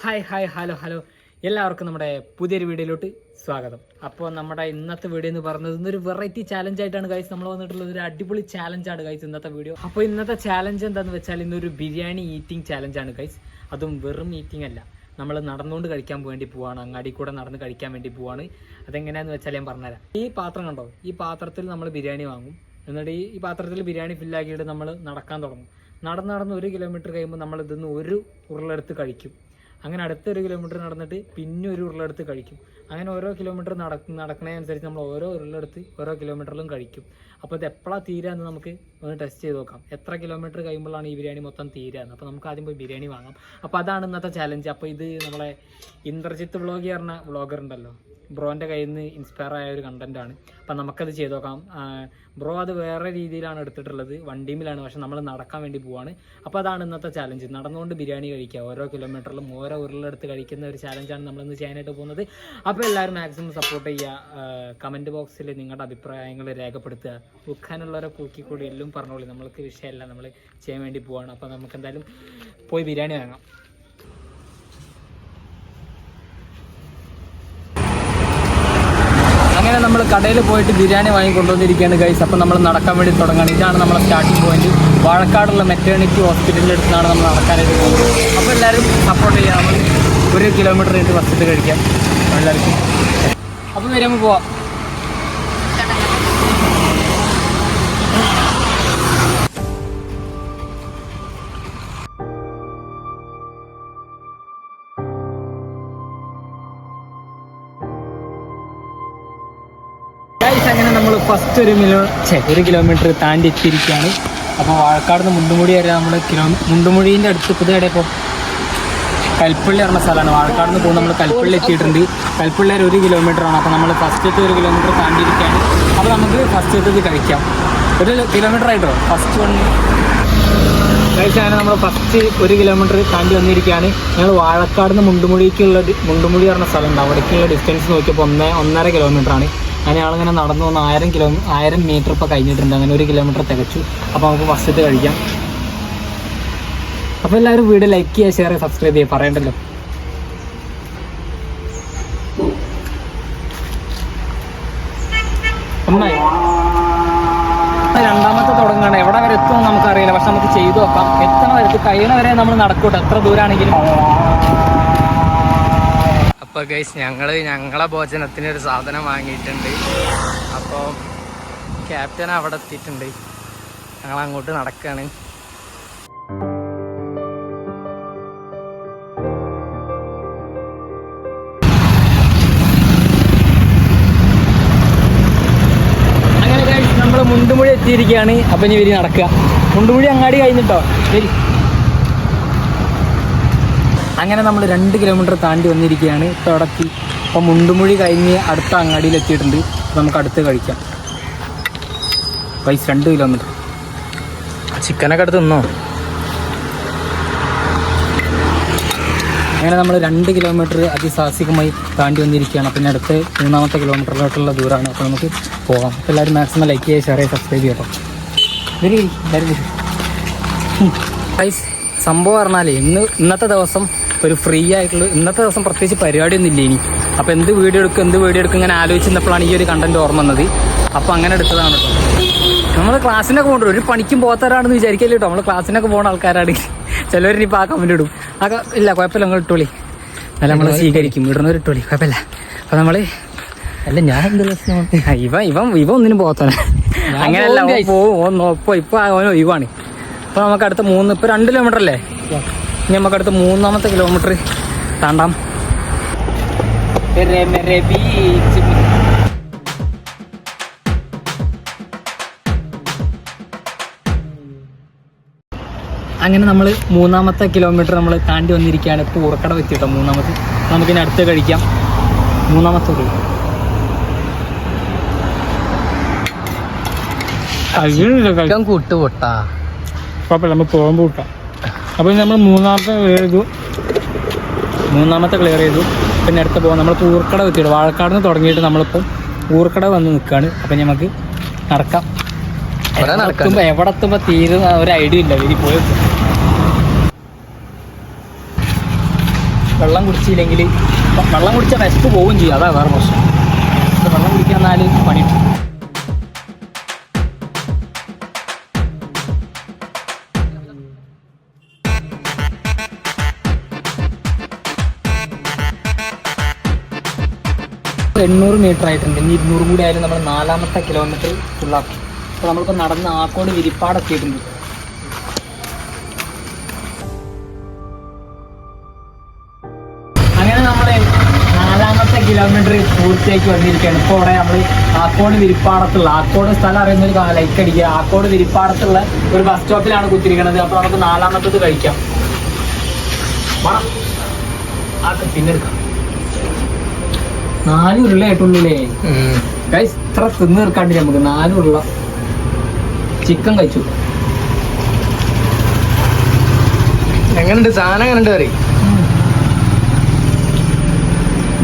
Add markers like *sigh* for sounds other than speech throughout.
Hi hi hello hello. എല്ലാവർക്കും നമ്മുടെ പുതിയൊരു വീഡിയോയിലോട്ട് സ്വാഗതം. അപ്പോൾ നമ്മുടെ ഇന്നത്തെ വീഡിയോ എന്ന് പറയുന്നത് ഇന്നൊരു വെറൈറ്റി ചാലഞ്ച് ആയിട്ടാണ് നമ്മൾ വന്നിട്ടുള്ളത്. ഒരു അടിപൊളി ചാലഞ്ചാണ് ഗൈസ് ഇന്നത്തെ വീഡിയോ. അപ്പോൾ ഇന്നത്തെ ചാലഞ്ച് എന്താണെന്ന് വെച്ചാൽ ഇന്നൊരു ബിരിയാണി ഈറ്റിംഗ് ചാലഞ്ചാണ് ഗൈസ് അതും വെറും ഈറ്റിംഗ് അല്ല. നമ്മൾ നടന്നുകൊണ്ട് കഴിക്കാൻ വേണ്ടി പോവാണ്. അങ്ങാടി കൂടെ നടന്ന് കഴിക്കാൻ വേണ്ടി പോവാണ്. അതെങ്ങനെയാണെന്ന് വെച്ചാൽ ഞാൻ പറഞ്ഞുതരാം. ഈ പാത്രം കണ്ടോ? ഈ പാത്രത്തിൽ നമ്മൾ ബിരിയാണി വാങ്ങും. എന്നിട്ട് ഈ ഈ പാത്രത്തിൽ ബിരിയാണി ഫില്ലാക്കിയിട്ട് നമ്മൾ നടക്കാൻ തുടങ്ങും. നടന്ന് നടന്ന് ഒരു കിലോമീറ്റർ കഴിയുമ്പോൾ നമ്മൾ ഇതിന്ന് ഒരു ഉരുളെടുത്ത് കഴിക്കും. അങ്ങനെ അടുത്ത ഒരു കിലോമീറ്റർ നടന്നിട്ട് പിന്നെ ഒരു ഉരുളെടുത്ത് കഴിക്കും. അങ്ങനെ ഓരോ കിലോമീറ്റർ നട നടക്കുന്നതനുസരിച്ച് നമ്മൾ ഓരോ ഉരുളെടുത്ത് ഓരോ കിലോമീറ്ററിലും കഴിക്കും. അപ്പോൾ ഇത് എപ്പോഴാണ് തീരാന്ന് നമുക്ക് ഒന്ന് ടെസ്റ്റ് ചെയ്ത് നോക്കാം. എത്ര കിലോമീറ്റർ കഴിയുമ്പോഴാണ് ഈ ബിരിയാണി മൊത്തം തീരാന്ന്? അപ്പോൾ നമുക്ക് ആദ്യം പോയി ബിരിയാണി വാങ്ങാം. അപ്പോൾ അതാണ് ഇന്നത്തെ ചാലഞ്ച് അപ്പോൾ ഇത് നമ്മളെ ഇന്ദ്രജിത്ത് വ്ളോഗ് പറഞ്ഞ വ്ളോഗർ ഉണ്ടല്ലോ. ബ്രോന്റെ കയ്യിൽ നിന്ന് ഇൻസ്പയർ ആയ ഒരു കണ്ടന്റ് ആണ്. അപ്പം നമുക്കത് ചെയ്ത് നോക്കാം. ബ്രോ അത് വേറെ രീതിയിലാണ് എടുത്തിട്ടുള്ളത്. വണ്ടിമിലാണ് പക്ഷെ നമ്മൾ നടക്കാൻ വേണ്ടി പോവാണ്. അപ്പോൾ അതാണ് ഇന്നത്തെ ചാലഞ്ച് നടന്നുകൊണ്ട് ബിരിയാണി കഴിക്കുക. ഓരോ കിലോമീറ്ററിലും ഓരോ ഉരുളെടുത്ത് കഴിക്കുന്ന ഒരു ചാലഞ്ചാണ് നമ്മളിന്ന് ചെയ്യാനായിട്ട് പോകുന്നത്. അപ്പോൾ എല്ലാവരും മാക്സിമം സപ്പോർട്ട് ചെയ്യുക. കമന്റ് ബോക്സിൽ നിങ്ങളുടെ അഭിപ്രായങ്ങൾ രേഖപ്പെടുത്തുക. കുക്കാനുള്ളവരെ കൂക്കിക്കൂടി എല്ലാം പറഞ്ഞോളി. നമ്മൾക്ക് വിഷയമല്ല. നമ്മൾ ചെയ്യാൻ വേണ്ടി പോവാണ്. അപ്പോൾ നമുക്ക് എന്തായാലും പോയി ബിരിയാണി വാങ്ങാം. അങ്ങനെ നമ്മൾ കടയിൽ പോയിട്ട് ബിരിയാണി വാങ്ങി കൊണ്ടുവന്നിരിക്കുകയാണ് ഗൈസ് അപ്പം നമ്മൾ നടക്കാൻ വേണ്ടി തുടങ്ങുകയാണ് ഇതാണ് നമ്മുടെ സ്റ്റാർട്ടിംഗ് പോയിന്റ് വാഴക്കാടുള്ള മെറ്റേണിറ്റി ഹോസ്പിറ്റലിന്റെ അടുത്താണ് നമ്മൾ നടക്കാനായിട്ട് പോകുന്നത്. അപ്പോൾ എല്ലാവരും സപ്പോർട്ട് ചെയ്യാം. ഒരു കിലോമീറ്റർ കഴിഞ്ഞ് ഫസ്റ്റ് കഴിക്കാം. എല്ലാവർക്കും. അപ്പം വരുമ്പോൾ പോവാം. ഫസ്റ്റ് ഒരു കിലോ ഛേ ഒരു കിലോമീറ്റർ താണ്ടി എത്തിയിരിക്കുകയാണ്. അപ്പോൾ വാഴക്കാട് നിന്ന് മുണ്ടുമുടി വരെ നമ്മൾ കിലോ മുണ്ടുമുടീന്റെ അടുത്ത് പുതിയ ഇപ്പോൾ കൽപ്പള്ളി പറഞ്ഞ സ്ഥലമാണ്. വാഴക്കാട് നിന്ന് പോകുമ്പോൾ നമ്മൾ കൽപ്പള്ളി എത്തിയിട്ടുണ്ട്. കൽപ്പള്ളി ഒരു ആണ് അപ്പോൾ നമ്മൾ ഫസ്റ്റത്തെ ഒരു കിലോമീറ്റർ താണ്ടി താണ്ടിയിരിക്കുകയാണ്. അപ്പോൾ നമുക്ക് ഫസ്റ്റ് ഫസ്റ്റത്തേത് കഴിക്കാം. ഒരു കിലോമീറ്റർ ആയിട്ടോ? ഫസ്റ്റ് വൺ കഴിച്ചാണ് നമ്മൾ ഫസ്റ്റ് ഒരു കിലോമീറ്റർ താണ്ടി വന്നിരിക്കുകയാണ്. ഞങ്ങൾ വാഴക്കാട് നിന്ന് മുണ്ടുമുടിക്കുള്ള മുണ്ടുമുടി പറഞ്ഞ സ്ഥലമുണ്ട് അവിടേക്കുള്ള ഡിസ്റ്റൻസ് നോക്കിയപ്പോൾ ഒന്നേ ഒന്നര കിലോമീറ്റർ ആണ് അങ്ങനെ ആളിങ്ങനെ നടന്നു വന്ന് ആയിരം കിലോ ആയിരം മീറ്റർ ഇപ്പോൾ കഴിഞ്ഞിട്ടുണ്ട്. അങ്ങനെ ഒരു കിലോമീറ്റർ തികച്ചു. അപ്പോൾ നമുക്ക് ഫസ്റ്റത്തെ കഴിക്കാം. അപ്പോൾ എല്ലാവരും വീഡിയോ ലൈക്ക് ചെയ്യുക ഷെയർ ചെയ്യുക സബ്സ്ക്രൈബ് ചെയ്യുക. പറയണ്ടല്ലോ. രണ്ടാമത്തെ തുടങ്ങാണ്. എവിടെ വരെ എത്തുമെന്ന് നമുക്കറിയില്ല. പക്ഷെ നമുക്ക് ചെയ്തു നോക്കാം. എത്തണ വരെ കഴിയണ വരെ നമ്മൾ നടക്കൂട്ടോ. എത്ര ദൂരാണെങ്കിലും. അപ്പോൾ ഗൈസ് ഞങ്ങൾ ഞങ്ങളെ ഭോജനത്തിന് ഒരു സാധനം വാങ്ങിയിട്ടുണ്ട്. അപ്പോൾ ക്യാപ്റ്റൻ അവിടെ എത്തിയിട്ടുണ്ട്. ഞങ്ങൾ അങ്ങോട്ട് നടക്കുകയാണ് അങ്ങനെ നമ്മൾ മുണ്ടുമുഴി എത്തിയിരിക്കുകയാണ്. അപ്പം ഇനി വരി നടക്കുക. മുണ്ടുമുഴി അങ്ങാടി കഴിഞ്ഞിട്ടോ? വരി അങ്ങനെ നമ്മൾ രണ്ട് കിലോമീറ്റർ താണ്ടി വന്നിരിക്കുകയാണ്. തുടക്കി അപ്പം മുണ്ടുമുഴി കഴിഞ്ഞ് അടുത്ത അങ്ങാടിയിൽ എത്തിയിട്ടുണ്ട്. നമുക്ക് അടുത്ത് കഴിക്കാം. പൈസ രണ്ട് കിലോമീറ്റർ ചിക്കനൊക്കെ അടുത്ത് നിന്നോ അങ്ങനെ നമ്മൾ രണ്ട് കിലോമീറ്റർ അതിസാഹസികമായി താണ്ടി വന്നിരിക്കുകയാണ്. അപ്പം അടുത്ത് മൂന്നാമത്തെ കിലോമീറ്ററിലോട്ടുള്ള ദൂരമാണ്. അപ്പോൾ നമുക്ക് പോകാം. അപ്പോൾ എല്ലാവരും മാക്സിമം ലൈക്ക് ചെയ്യുക ഷെയർ ചെയ്യുക സബ്സ്ക്രൈബ് ചെയ്യട്ടോ വരി എല്ലാവരും വരി. സംഭവം പറഞ്ഞാൽ ഇന്ന് ഇന്നത്തെ ദിവസം ഒരു ഫ്രീ ആയിട്ടുള്ള ഇന്നത്തെ ദിവസം പ്രത്യേകിച്ച് പരിപാടിയൊന്നും ഇല്ല ഇനി. അപ്പോൾ എന്ത് വീഡിയോ എടുക്കും എന്ത് വീഡിയോ എടുക്കും ഇങ്ങനെ ആലോചിച്ചിരുന്നപ്പോഴാണ് ഈ ഒരു കണ്ടന്റ് ഓർമ്മ വന്നത്. അപ്പോൾ അങ്ങനെ എടുത്തതാണ് കേട്ടോ നമ്മൾ ക്ലാസ്സിനൊക്കെ പോകണ്ട? ഒരു പണിക്കും പോകാത്തവരാണെന്ന് വിചാരിക്കല്ലോ കേട്ടോ നമ്മൾ ക്ലാസ്സിനൊക്കെ പോകുന്ന ആൾക്കാരാണ്. ചിലവരിനിപ്പോൾ ആ കമന്റ് ഇടും. ആ ഇല്ല കുഴപ്പമില്ല നിങ്ങൾ ഇട്ടോളി. അല്ല നമ്മൾ സ്വീകരിക്കും. ഇടുന്നവർ ഇട്ടോളി. കുഴപ്പമില്ല. അപ്പോൾ നമ്മൾ അല്ല ഞാൻ എന്ത് ഇവ ഇവ ഇവൻ ഇവ ഒന്നിനും പോകത്തന്നെ ഞാൻ അങ്ങനെയല്ല. പോവും ഓൻ ഇപ്പൊ ഇപ്പൊ അവൻ ഒഴിവാണ്. ഇപ്പൊ നമുക്ക് അടുത്ത മൂന്ന് ഇപ്പോൾ രണ്ട് കിലോമീറ്റർ അല്ലേ? ഇനി നമുക്കടുത്ത് മൂന്നാമത്തെ കിലോമീറ്റർ താണ്ടാം. അങ്ങനെ നമ്മൾ മൂന്നാമത്തെ കിലോമീറ്റർ നമ്മൾ താണ്ടി വന്നിരിക്കുകയാണ്. ഇപ്പോൾ ഉറക്കട വെച്ചിട്ടോ മൂന്നാമത്തെ. നമുക്കിനി അടുത്ത് കഴിക്കാം. മൂന്നാമത്തെ ഉള്ളു കഴിക്കാൻ കൂട്ടുപൊട്ടാ. കുഴപ്പമില്ല നമ്മൾ പോകുമ്പോൾ കൂട്ടാം. അപ്പോൾ നമ്മൾ മൂന്നാമത്തെ ക്ലിയർ ചെയ്തു. മൂന്നാമത്തെ ക്ലിയർ ചെയ്തു. പിന്നെ അടുത്ത് പോകാം. നമ്മൾ ഊർക്കട എത്തിയിട്ട് വാഴക്കാട് നിന്ന് തുടങ്ങിയിട്ട് നമ്മളിപ്പം ഊർക്കട വന്ന് നിൽക്കുകയാണ് അപ്പം നമുക്ക് നടക്കാം. നടക്കുമ്പോൾ എവിടെ എത്തുമ്പോൾ തീരുന്ന ഒരു ഐഡിയ ഇല്ല. ഇനി പോയി വെള്ളം കുടിച്ചില്ലെങ്കിൽ വെള്ളം കുടിച്ചാൽ വിശപ്പ് പോവുകയും ചെയ്യും. അതാ വേറെ പ്രശ്നം. വെള്ളം കുടിക്കാൻ നാല് പണി എണ്ണൂറ് മീറ്റർ ആയിട്ടുണ്ട്. ഇനി ഇരുന്നൂറ് കൂടി ആയാലും നമ്മൾ നാലാമത്തെ കിലോമീറ്റർ ഫുള്ളാക്കി അപ്പോൾ നമ്മളിപ്പോൾ നടന്ന് ആക്കോട് വിരിപ്പാടെത്തിയിട്ടുണ്ട് അങ്ങനെ നമ്മൾ നാലാമത്തെ കിലോമീറ്റർ പൂർത്തിയാക്കി വന്നിരിക്കുകയാണ്. ഇപ്പോൾ അവിടെ നമ്മൾ ആക്കോട് വിരിപ്പാടത്തുള്ള ആക്കോട് സ്ഥലം അറിയുന്ന ഒരു ലൈക്ക് അടിക്കുക. ആക്കോട് വിരിപ്പാടത്തുള്ള ഒരു ബസ് സ്റ്റോപ്പിലാണ് കുത്തിരിക്കുന്നത് അപ്പോൾ നമുക്ക് നാലാമത്തത് കഴിക്കാം. വേണം ആ പിന്നെ എടുക്കാം. നാല് ഉരുള ആയിട്ടുള്ളില്ലേ ഗൈസ് ഇത്ര തിന്ന് തീർക്കാണ്ട് നമുക്ക് നാല് ഉരുള. ചിക്കൻ കഴിച്ചു. എങ്ങനെയുണ്ട് സാധനം എങ്ങനെയുണ്ട് കറി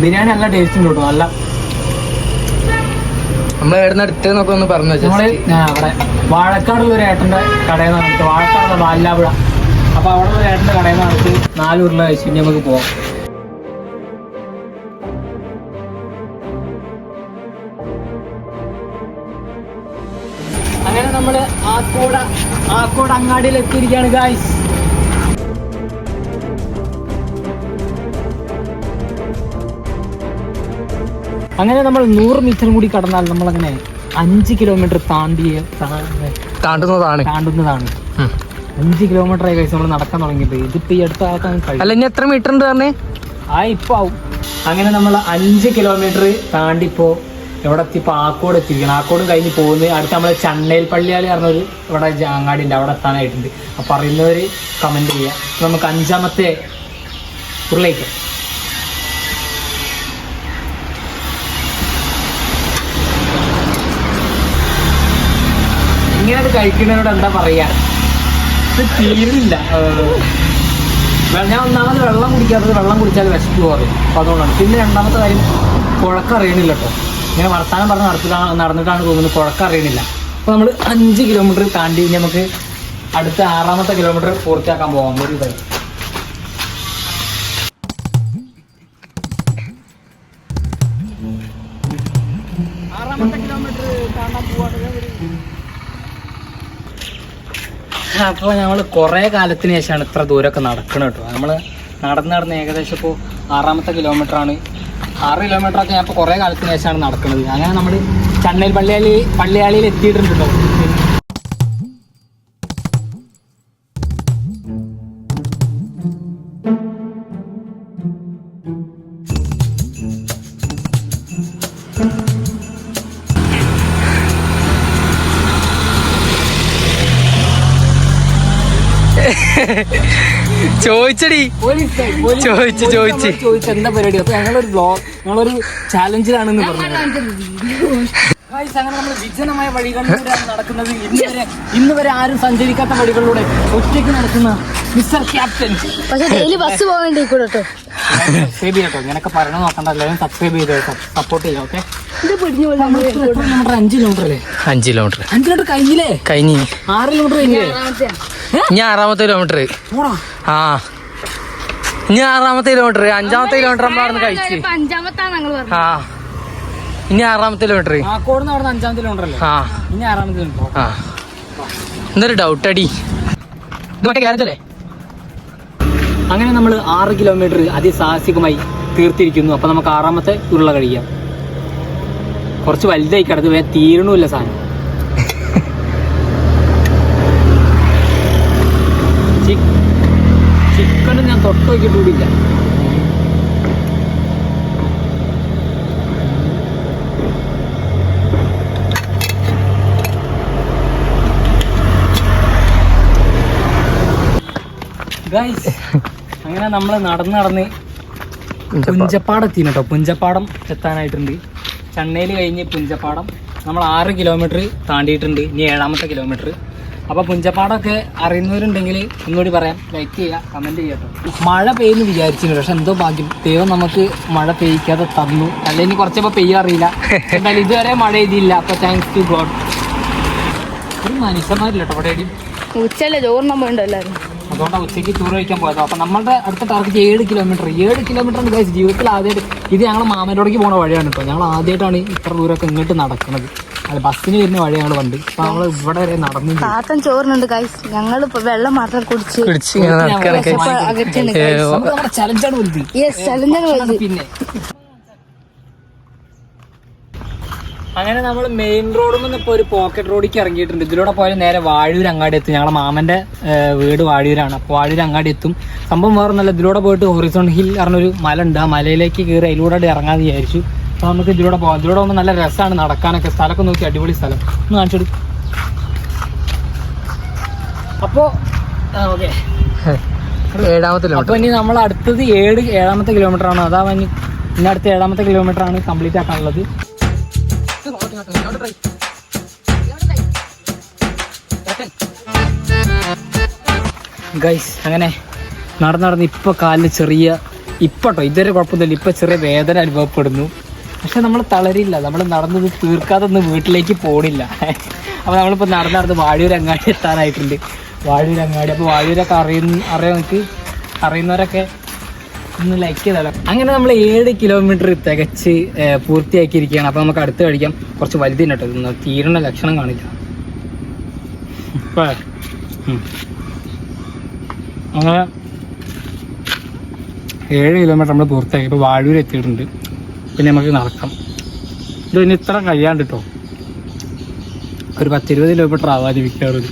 ബിരിയാണി നല്ല ടേസ്റ്റ് ഉണ്ട് കേട്ടോ നല്ല. നമ്മൾ എവിടെ അടുത്ത് എന്നൊക്കെ ഒന്ന് പറഞ്ഞു നമ്മൾ അവിടെ വാഴക്കാടുള്ള ഒരു ഏട്ടന്റെ കടയിൽ നിന്ന് നമുക്ക് വാഴക്കാടുള്ള ബാലാവിഴ അപ്പൊ അവിടെ ഒരു ഏട്ടന്റെ കടയിൽ നിന്ന് നമുക്ക് നാല് ഉരുള കഴിച്ചു ഇനി നമുക്ക് പോവാം. നമ്മൾ ആക്കോട് ആക്കോട് അങ്ങാടിയിൽ എത്തിയിരിക്കുകയാണ് ഗായ്സ് അങ്ങനെ നമ്മൾ നൂറ് മീറ്റർ കൂടി കടന്നാൽ നമ്മൾ അങ്ങനെ അഞ്ച് കിലോമീറ്റർ താണ്ടിയ താണ്ടുന്നതാണ്. താണ്ടുന്നതാണ്. അഞ്ച് കിലോമീറ്റർ ആയി കഴിച്ച് നമ്മൾ നടക്കാൻ തുടങ്ങിയത് ഇതിപ്പോ ഈ അടുത്ത അല്ല ഇനി എത്ര മീറ്റർ ഉണ്ട് പറഞ്ഞേ? ആ ഇപ്പൊ ആവും. അങ്ങനെ നമ്മൾ അഞ്ച് കിലോമീറ്റർ താണ്ടിപ്പോ ഇവിടെ എത്തി ആക്കോട് എത്തിയിരിക്കണം. ആക്കോടും കഴിഞ്ഞ് പോകുന്നത് അടുത്ത് നമ്മൾ ചണ്ണേൽ പള്ളിയാൽ പറഞ്ഞൊരു ഇവിടെ അങ്ങാടി ഉണ്ട് അവിടെ എത്താനായിട്ടുണ്ട്. അപ്പൊ പറയുന്നവർ കമന്റ് ചെയ്യുക നമുക്ക് അഞ്ചാമത്തെ ഉരുളേക്ക് ഇങ്ങനെ കഴിക്കുന്നതിനോട് എന്താ പറയാ? ഇത് തീരുന്നില്ല ഞാൻ ഒന്നാമത് വെള്ളം കുടിക്കാത്തത് വെള്ളം കുടിച്ചാൽ വിശപ്പ് കുറയും. അപ്പൊ അതുകൊണ്ടാണ്. പിന്നെ രണ്ടാമത്തെ കാര്യം കുഴക്കറിയണില്ല കേട്ടോ. ഇങ്ങനെ വർത്താനം പറഞ്ഞ് നടത്തിട്ടാണ് നടന്നിട്ടാണ് തോന്നുന്നത് കുഴക്കറിയണില്ല അപ്പൊ നമ്മൾ അഞ്ച് കിലോമീറ്റർ താണ്ടി ഇനി നമുക്ക് അടുത്ത ആറാമത്തെ കിലോമീറ്റർ പൂർത്തിയാക്കാൻ പോകാം ഒരു പോവാണ്. അപ്പോൾ നമ്മൾ കുറേ കാലത്തിന് ശേഷമാണ് ഇത്ര ദൂരമൊക്കെ നടക്കണം കേട്ടോ. നമ്മൾ നടന്ന് നടന്ന് ഏകദേശം ഇപ്പോ ആറാമത്തെ കിലോമീറ്റർ ആണ് ആറ് കിലോമീറ്റർ ഒക്കെ ഞാൻ ഇപ്പോൾ കുറേ കാലത്തിന് ശേഷമാണ് നടക്കുന്നത്. അങ്ങനെ നമ്മൾ ചെന്നൈ പള്ളിയാളി പള്ളിയാളിയിൽ എത്തിയിട്ടുണ്ട് ചോദിച്ചടി. ചോദിച്ച്, ചോദിച്ച്. ചോദിച്ചു എന്താ പരിപാടി? അപ്പൊ ഞങ്ങളൊരു ബ്ലോഗ് ഞങ്ങളൊരു ചാലഞ്ചിലാണെന്ന് പറഞ്ഞു അങ്ങനെ നമ്മൾ വിജനമായ വഴികളിലൂടെയാണ് നടക്കുന്നത്. ഇന്ന് വരെ ഇന്ന് വരെ ആരും സഞ്ചരിക്കാത്ത വഴികളിലൂടെ ഒറ്റയ്ക്ക് നടക്കുന്ന മിസ്റ്റർ ക്യാപ്റ്റൻ. പക്ഷേ ഡെയിലി ബസ് പോകേണ്ടി കൂടെ കേട്ടോ. സബ്സ്ക്രൈബ് ചെയ്യട്ടോ. ഇങ്ങനൊക്കെ പറഞ്ഞു നോക്കണ്ട. എല്ലാവരും സബ്സ്ക്രൈബ് ചെയ്ത്. സപ്പോർട്ട് ചെയ്യാം ഓക്കെ അഞ്ച് കിലോമീറ്റർ അല്ലേ? അഞ്ച് കിലോമീറ്റർ അഞ്ച് കിലോമീറ്റർ കഴിഞ്ഞില്ലേ? കഴിഞ്ഞ്. ആറ് കിലോമീറ്റർ കഴിഞ്ഞില്ലേ? ഇനി ആറാമത്തെ കിലോമീറ്റർ ആ. ഇനി ആറാമത്തെ കിലോമീറ്റർ അഞ്ചാമത്തെ കിലോമീറ്റർ നമ്മൾ അവിടെ കഴിച്ച്. ആ. ഇനി ആറാമത്തെ കിലോമീറ്റർ ആ. ഇനി ആറാമത്തെ കിലോമീറ്റർ ആ. എന്തൊരു ഡൗട്ട് അടി. ഇത് മറ്റേ അങ്ങനെ നമ്മൾ ആറ് കിലോമീറ്റർ അതിസാഹസികമായി തീർത്തിരിക്കുന്നു. അപ്പൊ നമുക്ക് ആറാമത്തെ ഉരുള കഴിക്കാം കുറച്ച് വലുതായി കിടന്നു വേ തീരണമില്ല സാധനം. തൊട്ട് ഗൈസ് അങ്ങനെ നമ്മൾ നടന്ന് നടന്ന് പുഞ്ചപ്പാടം. എത്തി കേട്ടോ പുഞ്ചപ്പാടം എത്താനായിട്ടുണ്ട്. ചണ്ണയിൽ കഴിഞ്ഞ് പുഞ്ചപ്പാടം. നമ്മൾ ആറ് കിലോമീറ്റർ താണ്ടിയിട്ടുണ്ട്. ഇനി ഏഴാമത്തെ കിലോമീറ്റർ അപ്പോൾ പുഞ്ചപ്പാടൊക്കെ അറിയുന്നവരുണ്ടെങ്കിൽ ഒന്നുകൂടി പറയാം. ലൈക്ക് ചെയ്യുക കമന്റ് ചെയ്യുക മഴ പെയ്യുന്നു വിചാരിച്ചിരുന്നു പക്ഷെ എന്തോ ഭാഗ്യം. ദൈവം നമുക്ക് മഴ പെയ്യിക്കാതെ തന്നു. അല്ലെങ്കിൽ കുറച്ചപ്പോൾ പെയ്യാറിയില്ല എന്തായാലും ഇതുവരെ മഴ ചെയ്തില്ല അപ്പോൾ താങ്ക്സ് ടു ഗോഡ് ഒരു മനുഷ്യന്മാരില്ല കേട്ടോ ഉച്ചല്ലേ ചോറിനാൻ അതുകൊണ്ടാണ് ഉച്ചയ്ക്ക് ചോറ് കഴിക്കാൻ പോയത്. അപ്പം നമ്മളുടെ അടുത്ത ടാർഗറ്റ് ഏഴ് കിലോമീറ്റർ ഏഴ് കിലോമീറ്റർ ഗൈസ് ജീവിതത്തിൽ ആദ്യമായിട്ട് ഇത് ഞങ്ങൾ മാമനോടേക്ക് പോണ വഴിയാണ് കേട്ടോ ഞങ്ങൾ ആദ്യമായിട്ടാണ് ഇത്ര ദൂരമൊക്കെ ഇങ്ങോട്ട് നടക്കുന്നത് അത് ബസ്സിന് വരുന്ന വഴി ഞങ്ങൾ വണ്ടി. അപ്പൊ നമ്മൾ ഇവിടെ വരെ നടന്നു താത്തൻ ചോറിനുണ്ട് കൈസ് ഞങ്ങൾ ഇപ്പൊ വെള്ളം മാത്രം കുടിച്ച് കുടിച്ച് ചലഞ്ചാണ് വലുത്. ചലഞ്ചാണ് വലുത്. പിന്നെ. അങ്ങനെ നമ്മൾ മെയിൻ റോഡിൽ നിന്ന് ഇപ്പോൾ ഒരു പോക്കറ്റ് റോഡിലേക്ക് ഇറങ്ങിയിട്ടുണ്ട്. ഇതിലൂടെ പോയാൽ നേരെ വാഴൂർ അങ്ങാടി എത്തും. ഞങ്ങളെ മാമന്റെ വീട് വാഴൂരാണ്. അപ്പോൾ വാഴൂർ അങ്ങാടി എത്തും. സംഭവം വേറെ നല്ല ഇതിലൂടെ പോയിട്ട് ഹൊറിസോൺ ഹിൽ പറഞ്ഞൊരു മല ഉണ്ട്. ആ മലയിലേക്ക് കയറി അതിലൂടെ ഇറങ്ങാന്ന് വിചാരിച്ചു. അപ്പോൾ നമുക്ക് ഇതിലൂടെ പോകാം ഇതിലൂടെ പോകുമ്പോൾ നല്ല രസമാണ് നടക്കാനൊക്കെ. സ്ഥലമൊക്കെ നോക്കി അടിപൊളി സ്ഥലം. ഒന്ന് കാണിച്ചു കൊടുക്കും അപ്പോൾ ഓക്കെ. ഏഴാമത്തെ അപ്പൊ ഇനി നമ്മൾ അടുത്തത് ഏഴ് ഏഴാമത്തെ കിലോമീറ്റർ ആണ്. അതാ ഇനി ഇനി അടുത്ത ഏഴാമത്തെ കിലോമീറ്റർ ആണ് കംപ്ലീറ്റ് ആക്കാനുള്ളത്. ഗൈസ് അങ്ങനെ നടന്ന് നടന്ന് ഇപ്പൊ കാലിന് ചെറിയ ഇപ്പട്ടോ ഇതുവരെ കുഴപ്പമൊന്നുമില്ല. ഇപ്പൊ ചെറിയ വേദന അനുഭവപ്പെടുന്നു. പക്ഷെ നമ്മൾ തളരില്ല. നമ്മൾ നടന്നത് തീർക്കാതെ ഒന്നും വീട്ടിലേക്ക് പോണില്ല. അപ്പൊ നമ്മളിപ്പോ നടന്ന് നടന്ന് വാഴൂർ അങ്ങാടി എത്താനായിട്ടുണ്ട്. വാഴൂർ അങ്ങാടി. അപ്പൊ വാഴൂരൊക്കെ അറിയുന്ന അറിയാൻ നമുക്ക് അറിയുന്നവരൊക്കെ ഒന്ന് ലൈക്ക് ചെയ്താലോ. അങ്ങനെ നമ്മൾ ഏഴ് കിലോമീറ്റർ തികച്ച് പൂർത്തിയാക്കിയിരിക്കുകയാണ്. അപ്പൊ നമുക്ക് അടുത്ത് കഴിക്കാം. കുറച്ച് വലുതിന് കേട്ടോ. തീരണ ലക്ഷണം കാണില്ല ഇപ്പൊ. അങ്ങനെ ഏഴ് കിലോമീറ്റർ നമ്മൾ പൂർത്തിയാക്കി. ഇപ്പോൾ വാഴൂർ എത്തിയിട്ടുണ്ട്. പിന്നെ നമുക്ക് നടക്കാം. ഇത് ഇനി ഇത്ര കഴിയാണ്ടിട്ടോ. ഒരു പത്തിരുപത് കിലോമീറ്റർ ആവാതി മിക്കവാറും.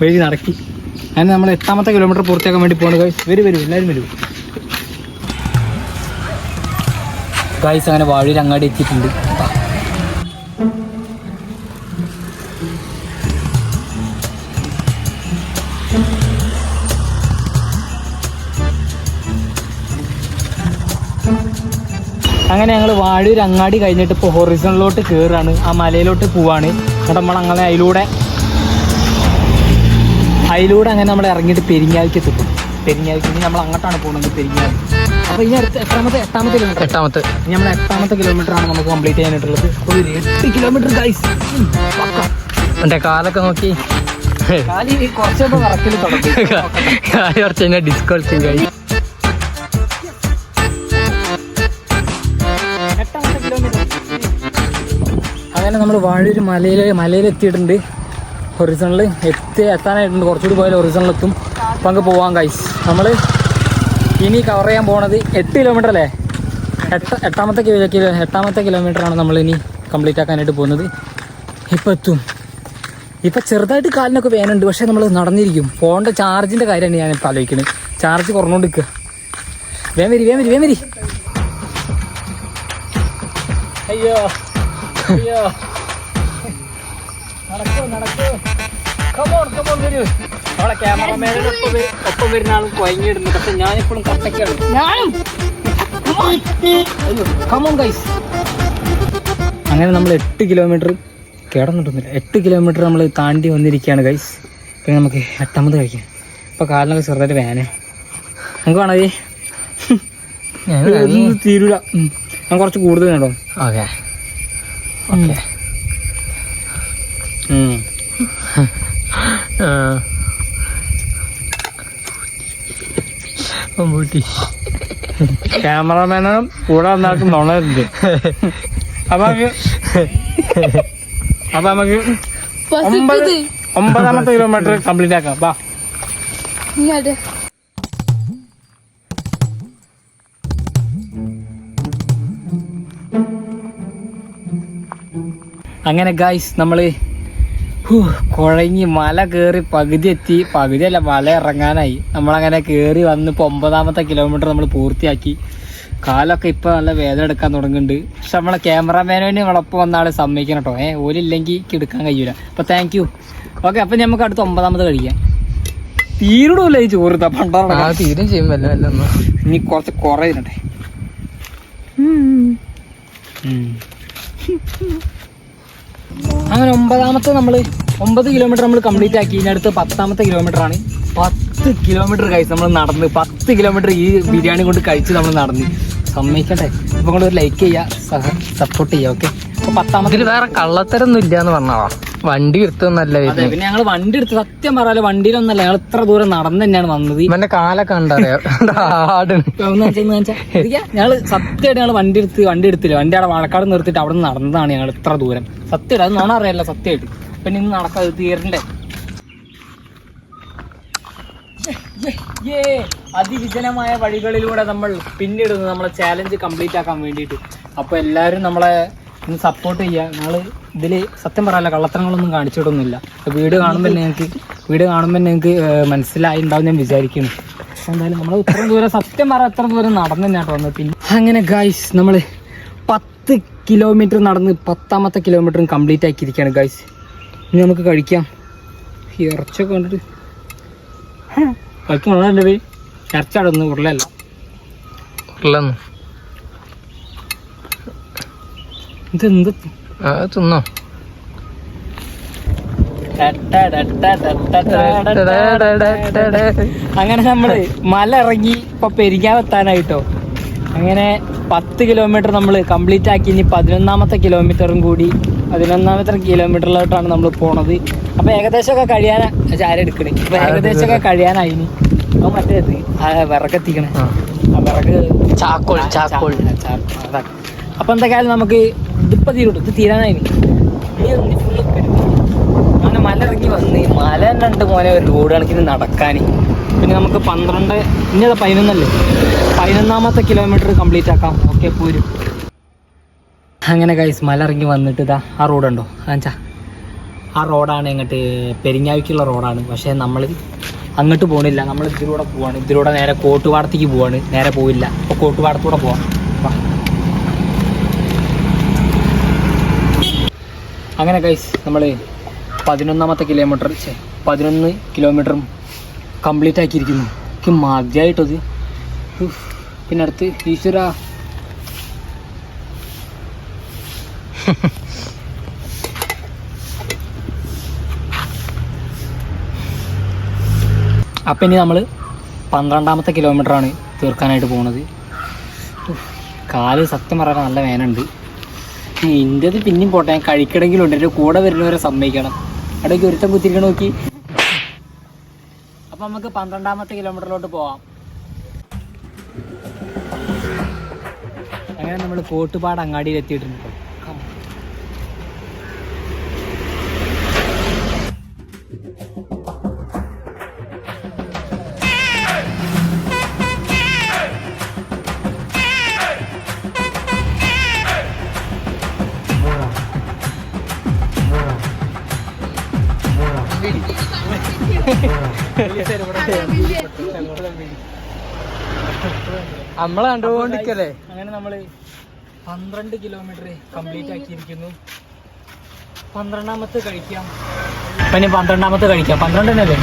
വഴി നടക്കി. അങ്ങനെ നമ്മൾ എട്ടാമത്തെ കിലോമീറ്റർ പൂർത്തിയാക്കാൻ വേണ്ടി പോകുന്നത് ഗൈസ് വരും വരും എല്ലാവരും വരും. ഗൈസ് അങ്ങനെ വാഴയിൽ അങ്ങാടി എത്തിയിട്ടുണ്ട്. അങ്ങനെ ഞങ്ങൾ വാഴൂർ അങ്ങാടി കഴിഞ്ഞിട്ട് ഇപ്പോൾ ഹൊറിസണിലോട്ട് കയറാണ് ആ മലയിലോട്ട് പോവാണ്. എന്നിട്ട് നമ്മൾ അങ്ങനെ അതിലൂടെ അതിലൂടെ അങ്ങനെ നമ്മൾ ഇറങ്ങിയിട്ട് പെരിങ്ങാലിക്ക് എത്തും. പെരിങ്ങാലിക്ക് ഇനി നമ്മൾ അങ്ങോട്ടാണ് പോകുന്നത് പെരിങ്ങാലി അപ്പോൾ ഇനി അടുത്ത എട്ടാമത്തെ എട്ടാമത്തെ കിലോമീറ്റർ എട്ടാമത്തെ. ഇനി നമ്മൾ എട്ടാമത്തെ കിലോമീറ്ററാണ് നമുക്ക് കംപ്ലീറ്റ് ചെയ്യാനായിട്ടുള്ളത്. ഒരു എട്ട് കിലോമീറ്റർ ഗൈസ് എന്റെ കാലൊക്കെ നോക്കി. കാലി കുറച്ചൊക്കെ വിറക്കൽ തുടങ്ങി. *laughs* കാലി കുറച്ച് കഴിഞ്ഞാൽ ഡിസ്ക്വാളിഫിങ് കഴിയും അങ്ങനെ നമ്മൾ വാഴൂർ മലയിൽ മലയിൽ എത്തിയിട്ടുണ്ട് ഹൊറിസണിൽ എത്തി എത്താനായിട്ടുണ്ട്. കുറച്ചുകൂടി പോയാൽ ഹൊറിസണിലെത്തും അപ്പം അങ്ങ് പോവാം കൈസ് നമ്മൾ ഇനി കവർ ചെയ്യാൻ പോണത് എട്ട് കിലോമീറ്റർ അല്ലേ? എട്ട് എട്ടാമത്തെ കിലോ എട്ടാമത്തെ കിലോമീറ്റർ ആണ് നമ്മൾ ഇനി കംപ്ലീറ്റ് ആക്കാനായിട്ട് പോകുന്നത്. ഇപ്പം എത്തും. ഇപ്പം ചെറുതായിട്ട് കാലിനൊക്കെ വേനുണ്ട് പക്ഷേ നമ്മൾ നടന്നിരിക്കും. ഫോണിന്റെ ചാർജിന്റെ കാര്യമാണ് ഞാൻ ഇപ്പം ആലോചിക്കുന്നത് ചാർജ് കുറഞ്ഞുകൊണ്ട് നിൽക്കുക വേം വരി വേം അയ്യോ. അയ്യോ. നടക്കൂ നടക്കൂ. കമോൺ കമോൺ വരൂ നമ്മളെ ക്യാമറമാനോട് ഒപ്പം വരു- ഒപ്പം വരുന്ന ആളും കുഴങ്ങിയിടുന്നു പക്ഷെ ഞാനിപ്പോഴും കട്ടക്കാണ് ഞാനും. അയ്യോ കമോൺ ഗൈസ് അങ്ങനെ നമ്മൾ എട്ട് കിലോമീറ്റർ കിടന്നിട്ടൊന്നുമില്ല. എട്ട് കിലോമീറ്റർ നമ്മൾ താണ്ടി വന്നിരിക്കുകയാണ് ഗൈസ് പിന്നെ നമുക്ക് എട്ടാമത് കഴിക്കാം ഇപ്പോൾ കാലിനൊക്കെ ചെറുതായിട്ട് വേന നമുക്ക് വേണോ ഒന്നും തീരൂല. ഞാൻ കുറച്ച് കൂടുതൽ കേട്ടോ ഓക്കെ. ബൂട്ടി ക്യാമറമാനും കൂടെ വന്നാക്കും നുണരുത് അപ്പൊ അപ്പൊ നമുക്ക് ഒമ്പത് ഒമ്പതാമത്തെ കിലോമീറ്റർ കംപ്ലീറ്റ് ആക്കാം. ബാ. അങ്ങനെ ഗായ്സ് നമ്മൾ കുഴങ്ങി മല കയറി പകുതി എത്തി പകുതി അല്ല മല ഇറങ്ങാനായി. നമ്മളങ്ങനെ കയറി വന്ന് ഇപ്പോൾ ഒമ്പതാമത്തെ കിലോമീറ്റർ നമ്മൾ പൂർത്തിയാക്കി. കാലൊക്കെ ഇപ്പോൾ നല്ല വേദന എടുക്കാൻ തുടങ്ങുന്നുണ്ട്. പക്ഷെ നമ്മളെ ക്യാമറാമാനോന് വളപ്പം വന്ന ആൾ സമ്മതിക്കണം കേട്ടോ ഏഹ് ഓലില്ലെങ്കിൽ എടുക്കാൻ കഴിയൂല. അപ്പോൾ താങ്ക് യു ഓക്കെ അപ്പം നമുക്ക് അടുത്ത ഒമ്പതാമത് കഴിക്കാം. തീരുടൂല്ല ഈ ചോറ് ആ പണ്ടാണ് തീരും ചെയ്യും. വല്ല വല്ല ഒന്ന് ഇനി കുറച്ച് കുറേ ഇരുന്നട്ടെ അങ്ങനെ ഒമ്പതാമത്തെ നമ്മൾ ഒമ്പത് കിലോമീറ്റർ നമ്മൾ കംപ്ലീറ്റ് ആക്കി. അടുത്ത് പത്താമത്തെ കിലോമീറ്റർ ആണ്. പത്ത് കിലോമീറ്റർ കഴിച്ച് നമ്മൾ നടന്ന്. പത്ത് കിലോമീറ്റർ ഈ ബിരിയാണി കൊണ്ട് കഴിച്ച് നമ്മൾ നടന്ന്. സമ്മതിക്കട്ടെ ഇപ്പൊ കൊണ്ട് ഒരു ലൈക്ക് ചെയ്യുക സപ്പോർട്ട് ചെയ്യുക ഓക്കെ അപ്പൊ പത്താമത്തെ വേറെ കള്ളത്തരൊന്നും ഇല്ല എന്ന് വണ്ടി എടുത്തൊന്നല്ല അതെ പിന്നെ ഞങ്ങൾ വണ്ടി എടുത്ത് സത്യം പറയാലോ വണ്ടിയിലൊന്നല്ല ഞങ്ങൾ ഇത്ര ദൂരം നടന്നു തന്നെയാണ് വന്നത്. ഇവന്റെ കാലൊക്കെ. ഇരിക്കാ. ഞങ്ങൾ സത്യമായിട്ട് ഞങ്ങൾ വണ്ടി എടുത്ത് വണ്ടി എടുത്തില്ല. വണ്ടി അവിടെ വാഴക്കാട് നിർത്തിയിട്ട് അവിടെ നിന്ന് നടന്നതാണ് ഞങ്ങൾ ഇത്ര ദൂരം. സത്യമായിട്ട് അത് നോണ അറിയാലോ സത്യമായിട്ട്. പിന്നെ ഇന്ന് നടക്കാതെ തീരണ്ടേ? അതിവിജനമായ വഴികളിലൂടെ നമ്മൾ പിന്നിടുന്നു നമ്മളെ ചാലഞ്ച് കംപ്ലീറ്റ് ആക്കാൻ വേണ്ടിയിട്ട്. അപ്പോൾ എല്ലാരും നമ്മളെ ഒന്ന് സപ്പോർട്ട് ചെയ്യുക ഞങ്ങൾ ഇതിൽ സത്യം പറയാല്ല കള്ളത്തരങ്ങളൊന്നും കാണിച്ചിട്ടൊന്നുമില്ല. വീഡിയോ കാണുമ്പോൾ ഞങ്ങൾക്ക് വീഡിയോ കാണുമ്പോൾ ഞങ്ങൾക്ക് മനസ്സിലായി ഉണ്ടാവും ഞാൻ വിചാരിക്കുന്നു. എന്തായാലും നമ്മൾ ഇത്ര ദൂരം സത്യം പറ എത്ര ദൂരം നടന്നു തന്നെയാട്ടോ വന്നത് പിന്നെ അങ്ങനെ ഗൈസ് നമ്മൾ പത്ത് കിലോമീറ്റർ നടന്ന് പത്താമത്തെ കിലോമീറ്ററും കംപ്ലീറ്റ് ആക്കിയിരിക്കുകയാണ് ഗൈസ് ഇനി നമുക്ക് കഴിക്കാം. ഇറച്ചൊക്കെ കണ്ടിട്ട്. കഴിക്കും ഉള്ളതല്ലേ ഒന്നും ഉരുളല്ല ഉള്ളന്ന് ഇതെന്ത്? തിന്നോ. അങ്ങനെ നമ്മൾ മല ഇറങ്ങി ഇപ്പൊ പെരിങ്ങാവെത്താനായിട്ടോ അങ്ങനെ പത്ത് കിലോമീറ്റർ നമ്മൾ കംപ്ലീറ്റ് ആക്കി ഇനി പതിനൊന്നാമത്തെ കിലോമീറ്ററും കൂടി പതിനൊന്നാമത്തെ കിലോമീറ്ററിലോട്ടാണ് നമ്മൾ പോണത്. അപ്പൊ ഏകദേശമൊക്കെ കഴിയാനാ ചാര എടുക്കണേ. അപ്പൊ ഏകദേശമൊക്കെ കഴിയാനായി ഇനി. അപ്പൊ മറ്റേത് ആ വിറകെത്തിക്കണേ. ആ. ആ വിറക് ചാക്കോൾ, ചാക്കോൾ. അപ്പൊ എന്തൊക്കെയായാലും നമുക്ക് ഇതിപ്പോ തീരുള്ളൂ ഇത് തീരാനായി ഇനി. ഒന്ന് കരുതി. അങ്ങനെ മല ഇറങ്ങി വന്ന് മല തന്നെ ഉണ്ട് മോനെ ഒരു റോഡ് കണക്കിന് നടക്കാൻ പിന്നെ നമുക്ക് പന്ത്രണ്ട് ഇനി അത് പതിനൊന്നല്ലേ? പതിനൊന്നാമത്തെ കിലോമീറ്റർ കംപ്ലീറ്റ് ആക്കാം. ഓക്കെ പോരും. അങ്ങനെ കൈസ് മല ഇറങ്ങി വന്നിട്ട് ഇതാ ആ റോഡുണ്ടോ അഞ്ചാ ആ റോഡാണ് ഇങ്ങോട്ട് പെരിങ്ങാവിക്കുള്ള റോഡാണ് പക്ഷേ നമ്മൾ അങ്ങോട്ട് പോകണില്ല നമ്മൾ ഇതിലൂടെ പോവാണ്. ഇതിലൂടെ നേരെ കോട്ടുപാടത്തേക്ക് പോവാണ്. നേരെ പോവില്ല. അപ്പോൾ കോട്ടുപാടത്തൂടെ പോവാം. അങ്ങനെ കൈസ് നമ്മൾ പതിനൊന്നാമത്തെ കിലോമീറ്റർ പതിനൊന്ന് കിലോമീറ്ററും കംപ്ലീറ്റ് ആക്കിയിരിക്കുന്നു എനിക്ക് മതിയായിട്ടത്. പിന്നെ അടുത്ത് ഈശ്വര അപ്പം ഇനി നമ്മൾ പന്ത്രണ്ടാമത്തെ കിലോമീറ്ററാണ് തീർക്കാനായിട്ട് പോകുന്നത്. കാൽ സത്യം പറയാൻ നല്ല വേനുണ്ട് ഇന്റത് പിന്നെയും പോട്ടെ. ഞാൻ കഴിക്കണമെങ്കിലും ഉണ്ട് എന്റെ കൂടെ വരുന്നവരെ സമ്മതിക്കണം. അവിടേക്ക് ഒരുത്തം കുത്തിരിക്കണ നോക്കി. അപ്പൊ നമുക്ക് പന്ത്രണ്ടാമത്തെ കിലോമീറ്ററിലോട്ട് പോവാം. അങ്ങനെ നമ്മൾ കോട്ടുപാട് അങ്ങാടിയിൽ എത്തിയിട്ടുണ്ട്. നമ്മളെ കണ്ടുകൊണ്ടിരിക്കല്ലേ? അങ്ങനെ നമ്മൾ പന്ത്രണ്ട് കിലോമീറ്റർ കംപ്ലീറ്റ് ആക്കിയിരിക്കുന്നു. പന്ത്രണ്ടാമത്തെ കഴിക്കാം. പിന്നെ പന്ത്രണ്ടാമത്തെ കഴിക്കാം. പന്ത്രണ്ട് തന്നെയല്ലേ?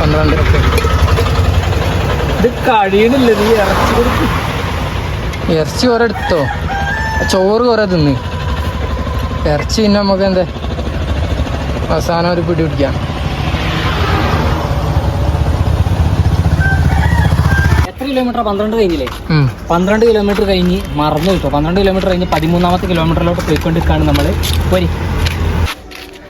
പന്ത്രണ്ട്. ഇത് കഴിയണില്ല നീ ഇറച്ചി. ഇറച്ചി കുറെ എടുത്തോ? ചോറ് കുറെ തിന്ന്. ഇറച്ചി പിന്നെ നമുക്ക് എന്താ? അവസാനം ഒരു പിടി പിടിക്കാം കിലോമീറ്റർ പന്ത്രണ്ട് കഴിഞ്ഞില്ലേ. പന്ത്രണ്ട് കിലോമീറ്റർ കഴിഞ്ഞ് മറന്നു കിട്ടും. പന്ത്രണ്ട് കിലോമീറ്റർ കഴിഞ്ഞ് പതിമൂന്നാമത്തെ കിലോമീറ്ററിലോട്ട് പോയിക്കൊണ്ടിരിക്കുകയാണ് നമ്മൾ പോരി.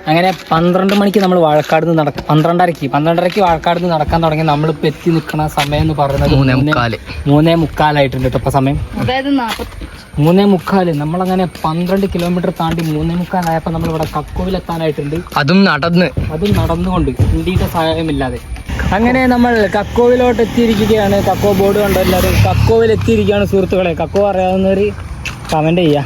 അങ്ങനെ പന്ത്രണ്ട് മണിക്ക് നമ്മൾ വാഴക്കാട് നിന്ന് നടക്കും പന്ത്രണ്ടരയ്ക്ക് പന്ത്രണ്ടരയ്ക്ക് വാഴക്കാട് നിന്ന് നടക്കാൻ തുടങ്ങി നമ്മളിപ്പോൾ എത്തി നിൽക്കുന്ന സമയം എന്ന് പറയുന്നത് മൂന്നേ മൂന്നേ- മുക്കാൽ. മൂന്നേ മുക്കാലായിട്ടുണ്ട് കേട്ടോ. ഇപ്പൊ സമയം അതായത് മൂന്നേ മുക്കാൽ. നമ്മളങ്ങനെ പന്ത്രണ്ട് കിലോമീറ്റർ താണ്ടി മൂന്നേ മുക്കാലായപ്പോൾ നമ്മളിവിടെ കക്കോവിലെത്താനായിട്ടുണ്ട്. അതും നടന്ന്. അതും നടന്നുകൊണ്ട് ഇന്ത്യയുടെ സഹായമില്ലാതെ. അങ്ങനെ നമ്മൾ കക്കോവിലോട്ട് എത്തിയിരിക്കുകയാണ്. കക്കോ ബോർഡ് കണ്ടോ എല്ലാവരും? കക്കോവിൽ എത്തിയിരിക്കുകയാണ് സുഹൃത്തുക്കളെ. കക്കോ അറിയാവുന്നവർ കമന്റ് ചെയ്യുക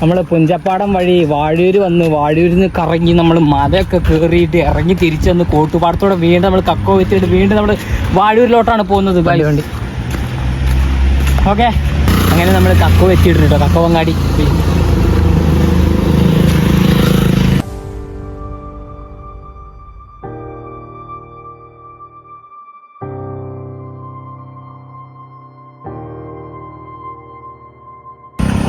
നമ്മൾ പുഞ്ചപ്പാടം വഴി വാഴൂർ വന്ന് വാഴൂരിൽ നിന്ന് കറങ്ങി നമ്മൾ മലയൊക്കെ കയറിയിട്ട് ഇറങ്ങി തിരിച്ചു വന്ന് കോട്ടുപാടത്തോടെ വീണ്ടും നമ്മൾ കക്കോ എത്തിയിട്ട് വീണ്ടും നമ്മൾ വാഴൂരിലോട്ടാണ് പോകുന്നത്. വണ്ടി ഓക്കെ അങ്ങനെ നമ്മൾ കക്കോ എത്തിയിട്ടുണ്ട് കേട്ടോ കക്കോ അങ്ങാടി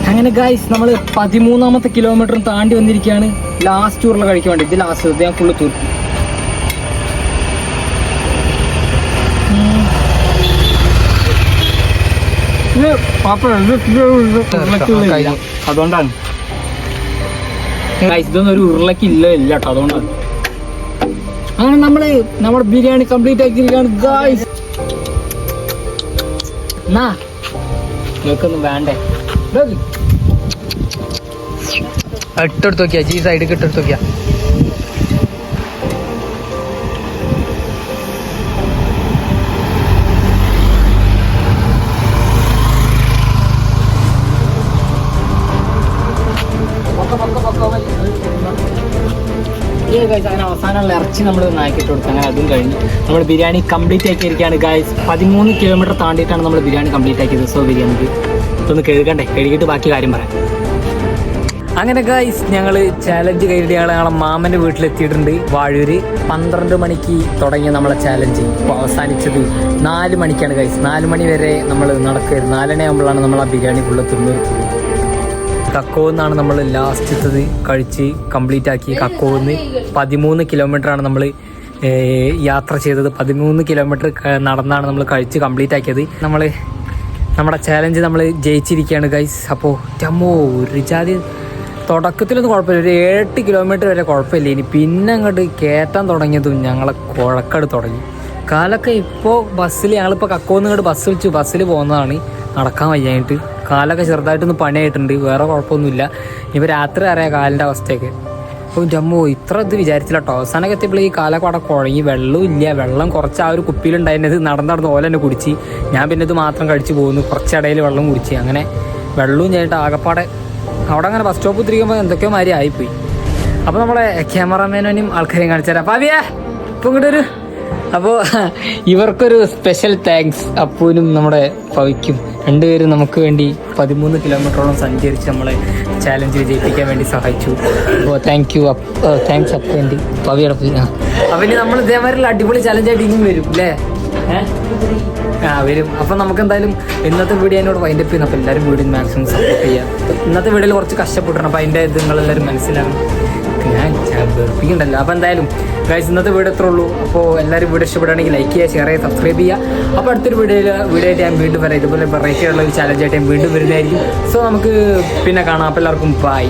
അങ്ങനെ ഗായ്സ് നമ്മൾ പതിമൂന്നാമത്തെ കിലോമീറ്ററും താണ്ടി വന്നിരിക്കുകയാണ്. ലാസ്റ്റ് ഉരുള കഴിക്കാൻ വേണ്ടി. ഇത് ലാസ്റ്റ് ഞാൻ ഫുള്ള് തീർക്കും ഇത് അതുകൊണ്ടാണ്. അങ്ങനെ നമ്മൾ നമ്മുടെ ബിരിയാണി കംപ്ലീറ്റ് ആക്കിയിരിക്കുകയാണ് വേണ്ടേ. ഇട്ടെടുത്ത് നോക്കിയാ ചീസ് സൈഡിൽ ഇട്ടെടുത്ത് നോക്കിയാ. അങ്ങനെ അവസാനമുള്ള ഇറച്ചി നമ്മൾ നാക്കിട്ട് കൊടുത്തു അങ്ങനെ അതും കഴിഞ്ഞു. നമ്മൾ ബിരിയാണി കംപ്ലീറ്റ് ആക്കിയിരിക്കുകയാണ് ഗായ്സ് പതിമൂന്ന് കിലോമീറ്റർ താണ്ടിയിട്ടാണ് നമ്മൾ ബിരിയാണി കംപ്ലീറ്റ് ആക്കിയത്. സോ ബിരിയാണിക്ക് ഇതൊന്ന് കഴുകണ്ടേ? കഴുകിയിട്ട് ബാക്കി കാര്യം പറയാം. അങ്ങനെ ഗൈസ് ഞങ്ങൾ ചാലഞ്ച് ഞങ്ങൾ ഞങ്ങളെ മാമന്റെ വീട്ടിലെത്തിയിട്ടുണ്ട്. വാഴൂര്. പന്ത്രണ്ട് മണിക്ക് തുടങ്ങിയ നമ്മളെ ചാലഞ്ച് ഇപ്പോൾ അവസാനിച്ചത് നാല് മണിക്കാണ് ഗൈസ് നാല് മണി വരെ നമ്മൾ നടക്കരുത് നാലണയാകുമ്പോഴാണ് നമ്മൾ ആ ബിരിയാണി ഫുള്ള് തിന്നിരുന്നത് കക്കോന്നാണ് നമ്മൾ ലാസ്റ്റത്തത് കഴിച്ച് കംപ്ലീറ്റ് ആക്കി കക്കോന്ന്. പതിമൂന്ന് കിലോമീറ്ററാണ് നമ്മൾ യാത്ര ചെയ്തത്. പതിമൂന്ന് കിലോമീറ്റർ നടന്നാണ് നമ്മൾ കഴിച്ച് കംപ്ലീറ്റ് ആക്കിയത്. നമ്മൾ നമ്മുടെ ചാലഞ്ച് നമ്മൾ ജയിച്ചിരിക്കുകയാണ് ഗൈസ് അപ്പോൾ ടമ്മോ ഒരു ജാതി തുടക്കത്തിലൊന്നും കുഴപ്പമില്ല. ഒരു എട്ട് കിലോമീറ്റർ വരെ കുഴപ്പമില്ല. ഇനി പിന്നെ അങ്ങോട്ട് കയറ്റാൻ തുടങ്ങിയതും ഞങ്ങളെ കുഴക്കട് തുടങ്ങി. കാലൊക്കെ ഇപ്പോൾ ബസ്സിൽ ഞങ്ങളിപ്പോൾ കക്കോന്ന് ഇങ്ങോട്ട് ബസ് വിളിച്ചു. ബസ്സിൽ പോകുന്നതാണ്. നടക്കാൻ വയ്യായിട്ട് കാലൊക്കെ ചെറുതായിട്ടൊന്ന് പണിയായിട്ടുണ്ട്. വേറെ കുഴപ്പമൊന്നുമില്ല. ഇപ്പം രാത്രി അറിയാം കാലിന്റെ അവസ്ഥയൊക്കെ. അപ്പോൾ ജമ്മു ഇത്ര ഇത് വിചാരിച്ചില്ല കേട്ടോ അവസാനമൊക്കെ എത്തിയപ്പോൾ ഈ കാലൊക്കെ അവിടെ കുഴങ്ങി. വെള്ളവും ഇല്ല. വെള്ളം കുറച്ച് ആ ഒരു കുപ്പിയിലുണ്ടായിരുന്നത് നടന്ന് നടന്ന് ഓല തന്നെ കുടിച്ച്. ഞാൻ പിന്നെ ഇത് മാത്രം കഴിച്ചു പോകുന്നു കുറച്ചിടയിൽ വെള്ളം കുടിച്ച്. അങ്ങനെ വെള്ളവും ചെയ്തിട്ട് ആകപ്പാടെ അവിടെ അങ്ങനെ ബസ് സ്റ്റോപ്പ് തിരിക്കുമ്പോൾ എന്തൊക്കെയോ മാതിരി ആയിപ്പോയി. അപ്പോൾ നമ്മളെ ക്യാമറമാനും ആൾക്കാരെയും കാണിച്ചു തരാം. പാവിയാ ഇപ്പം ഇങ്ങോട്ട് ഒരു അപ്പോൾ ഇവർക്കൊരു സ്പെഷ്യൽ താങ്ക്സ് അപ്പൂനും നമ്മുടെ പവിക്കും. രണ്ടുപേരും നമുക്ക് വേണ്ടി പതിമൂന്ന് കിലോമീറ്ററോളം സഞ്ചരിച്ച് നമ്മളെ ചാലഞ്ച് വിജയിപ്പിക്കാൻ വേണ്ടി സഹായിച്ചു. അപ്പോൾ താങ്ക് യു താങ്ക്സ് അപ്പു വേണ്ടി പവിയുടെ അപ്പം നമ്മൾ ഇതേമാതിരി അടിപൊളി ചാലഞ്ചായിട്ട് ഇനിയും വരും അല്ലേ? ആ വരും. അപ്പം നമുക്ക് എന്തായാലും ഇന്നത്തെ വീഡിയോ എന്നോട് വൈൻഡപ്പ് ചെയ്യുന്നു. അപ്പോൾ എല്ലാവരും വീഡിയോ മാക്സിമം സപ്പോർട്ട് ചെയ്യുക ഇന്നത്തെ വീഡിയോയിൽ കുറച്ച് കഷ്ടപ്പെട്ടിട്ടുണ്ട്. അപ്പോൾ അതിന്റെ ഇത് നിങ്ങളെല്ലാവരും മനസ്സിലാകും വെറുപ്പിക്കണ്ടല്ലോ അപ്പോൾ എന്തായാലും ഗൈസ് ഇന്നത്തെ വീഡിയോ എത്ര ഉള്ളൂ. അപ്പോൾ എല്ലാവരും വീഡിയോ ഇഷ്ടപ്പെടുകയാണെങ്കിൽ ലൈക്ക് ചെയ്യുക ഷെയർ ചെയ്യുക സബ്സ്ക്രൈബ് ചെയ്യുക. അപ്പോൾ അടുത്തൊരു വീഡിയോയിൽ വീഡിയോ ആയിട്ട് ഞാൻ വീണ്ടും വരാം. ഇതുപോലെ വെറൈറ്റി ഉള്ള ഒരു ചാലഞ്ച് ആയിട്ട് ഞാൻ വീണ്ടും വരുന്നതായിരിക്കും. സോ നമുക്ക് പിന്നെ കാണാം. അപ്പോൾ എല്ലാവർക്കും ബൈ